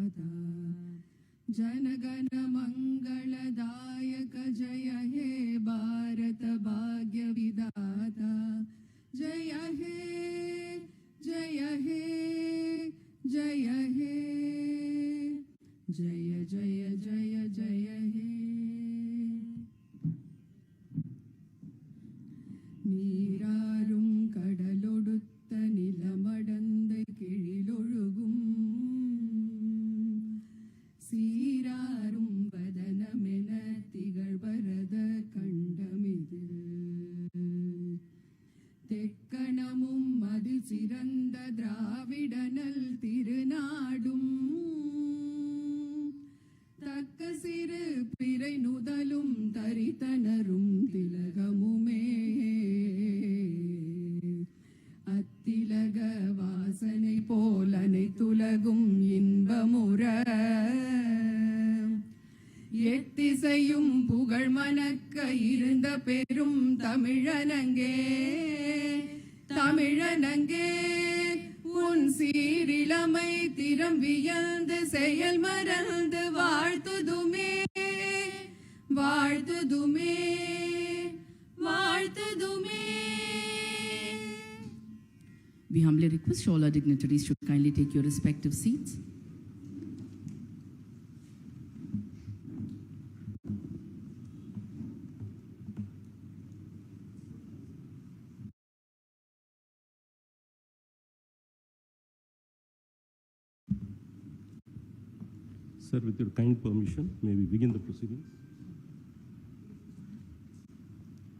सदा जनगणमङ्गलदायक जय हे भारत भाग्यविदाता जय हे जय हे जय हे जय जय जय जय தமிழனங்கே தமிழனங்கே உன் சீரிளமை திறம் வியந்து செயல் மறந்து வாழ்த்துதுமே வாழ்த்துதுமே வாழ்த்துதுமே We humbly request all our dignitaries to kindly take your respective seats. Sir, with your kind permission, may we begin the proceedings?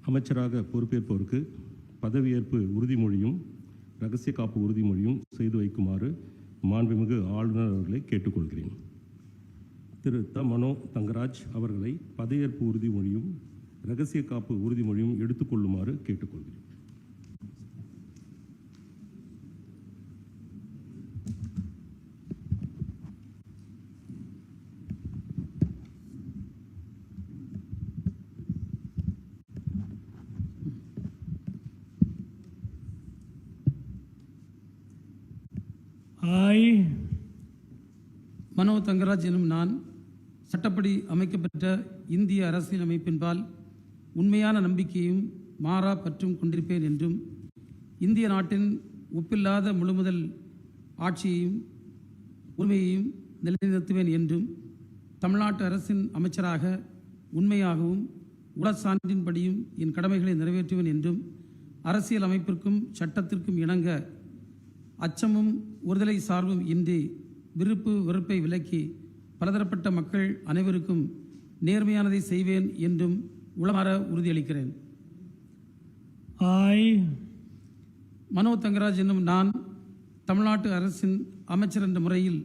அமைச்சராக பொறுப்பேற்பவருக்கு பதவியேற்பு உறுதிமொழியும் ரகசிய காப்பு உறுதிமொழியும் செய்து வைக்குமாறு மாண்புமிகு ஆளுநர் அவர்களை கேட்டுக்கொள்கிறேன். திரு. த. மனோ தங்கராஜ் அவர்களை பதவியேற்பு உறுதிமொழியும் ரகசிய காப்பு உறுதிமொழியும் எடுத்துக்கொள்ளுமாறு கேட்டுக்கொள்கிறேன். ஹாய் மனோ தங்கராஜ் எனும் நான் சட்டப்படி அமைக்கப்பட்ட இந்திய அரசியலமைப்பின்பால் உண்மையான நம்பிக்கையும் மாறா பற்றும் கொண்டிருப்பேன் என்றும் இந்திய நாட்டின் ஒப்பில்லாத முழுமுதல் ஆட்சியையும் உரிமையையும் நிலைநிறுத்துவேன் என்றும் தமிழ்நாட்டு அரசின் அமைச்சராக உண்மையாகவும் உளச் சான்றின்படியும் என் கடமைகளை நிறைவேற்றுவேன் என்றும் அரசியல் அமைப்பிற்கும் சட்டத்திற்கும் இணங்க அச்சமும் ஒருதலை சார்பும் இன்றி விருப்பு வெறுப்பை விலக்கி பலதரப்பட்ட மக்கள் அனைவருக்கும் நேர்மையானதை செய்வேன் என்றும் உளமாற உறுதியளிக்கிறேன். I, மனோ தங்கராஜ் என்னும் நான் தமிழ்நாட்டு அரசின் அமைச்சர் என்ற முறையில்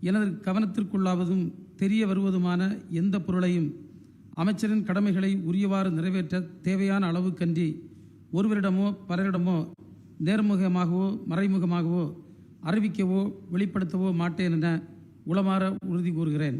எனது கவனத்திற்குள்ளாவதும் தெரிய வருவதுமான எந்த பொருளையும் அமைச்சரின் கடமைகளை உரியவாறு நிறைவேற்ற தேவையான அளவுக்கன்றி ஒருவரிடமோ பலரிடமோ நேர்முகமாகவோ மறைமுகமாகவோ அறிவிக்கவோ வெளிப்படுத்தவோ மாட்டேன் என உளமாற உறுதி கூறுகிறேன்.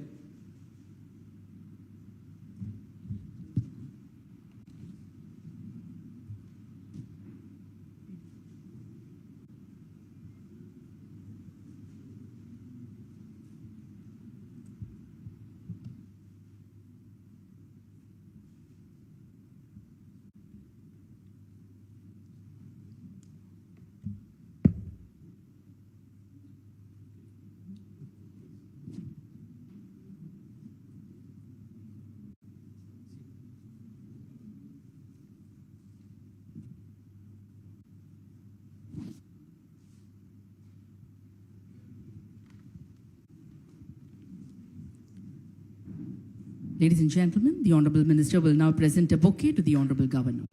Ladies and gentlemen, the Honorable Minister will now present a bouquet to the Honorable Governor.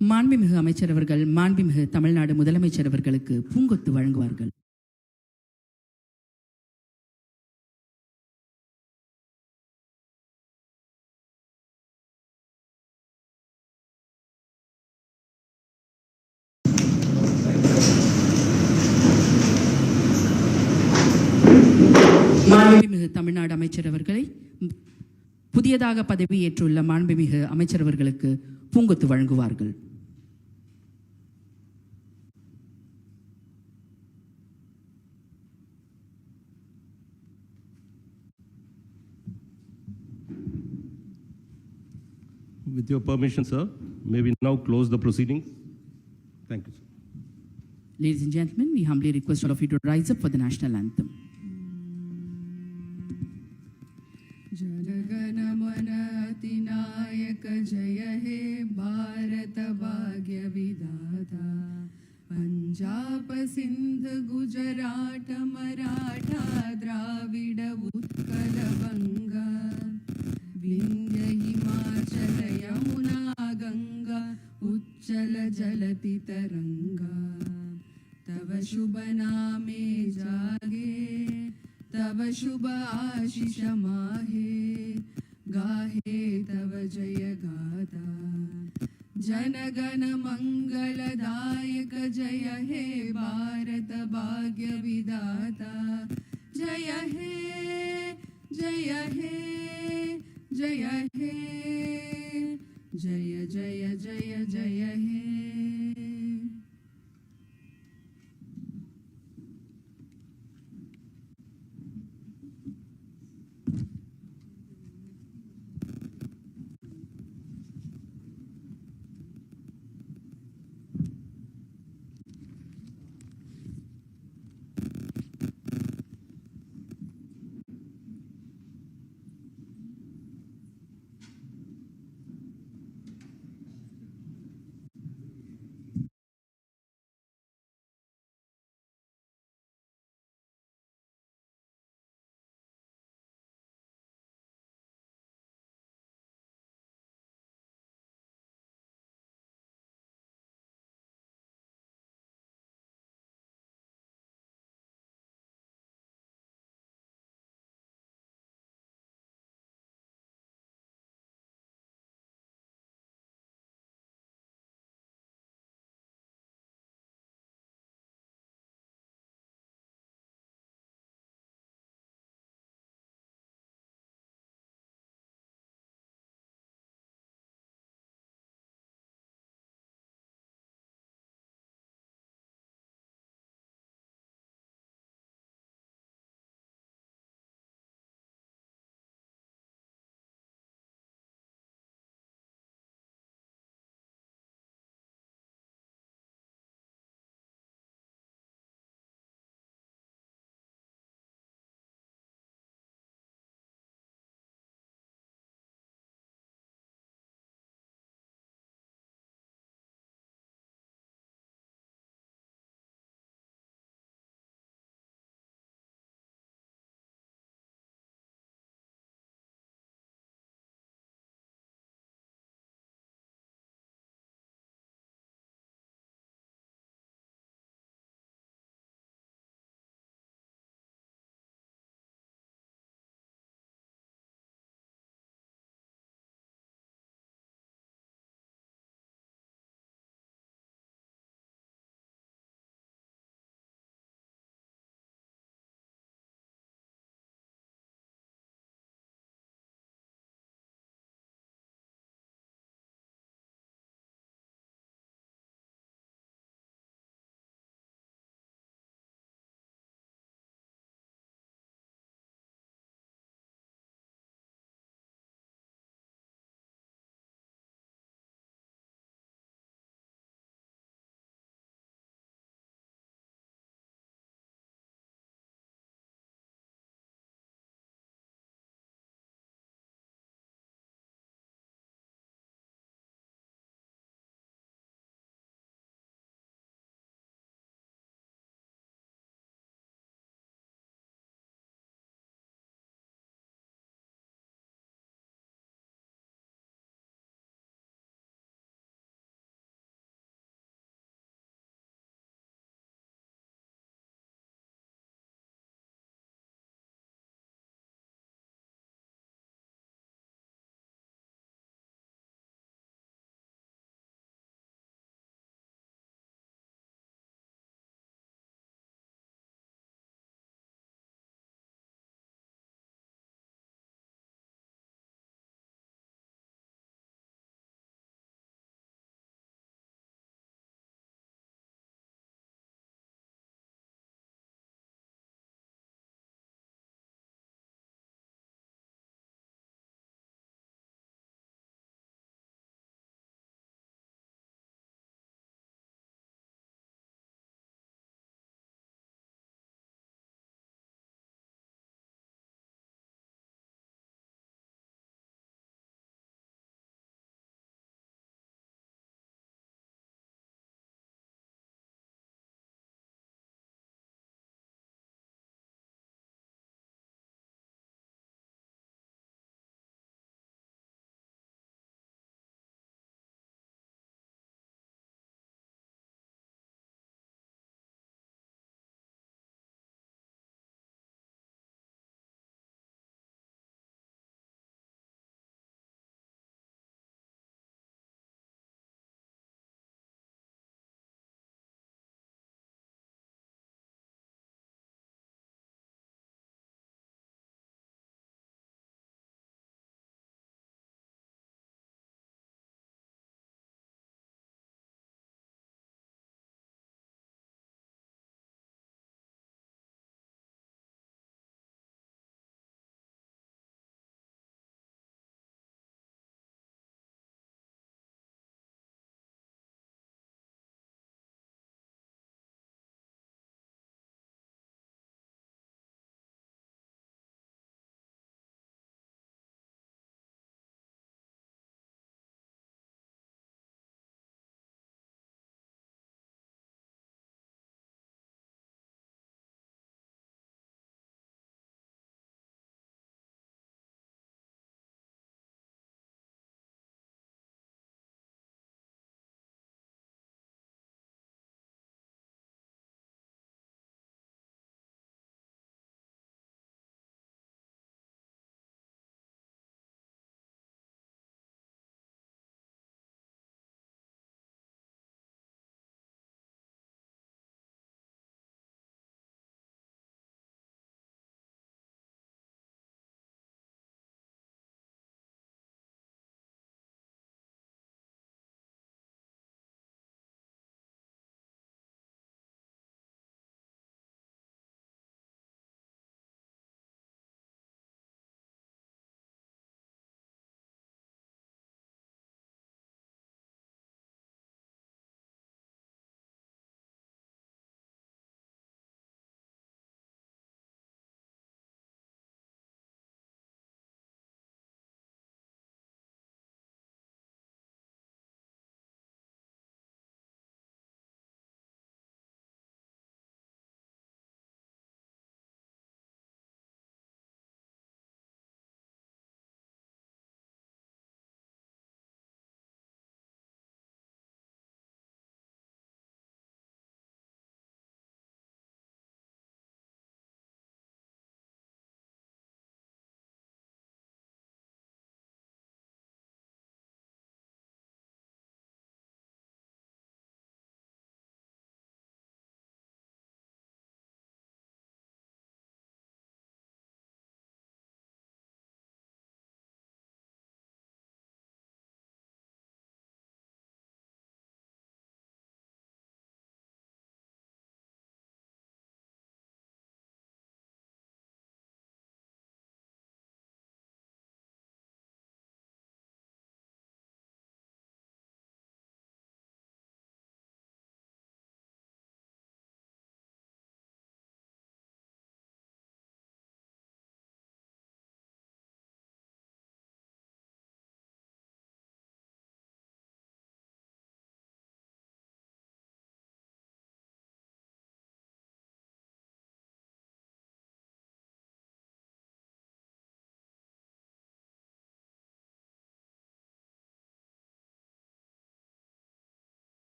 மாண்புமிகு அமைச்சர் அவர்கள் மாண்புமிகு தமிழ்நாடு முதலமைச்சர் அவர்களுக்கு பூங்கொத்து வழங்குவார்கள் மாண்புமிகு தமிழ்நாடு அமைச்சர் அவர்களை புதியதாக பதவியேற்றுள்ள மாண்புமிகு அமைச்சர் அவர்களுக்கு பூங்கொத்து வழங்குவார்கள் With your permission, sir, may we now close the proceedings? Thank you, sir. Ladies and gentlemen, we humbly request all of you to rise up for the national anthem. tierra.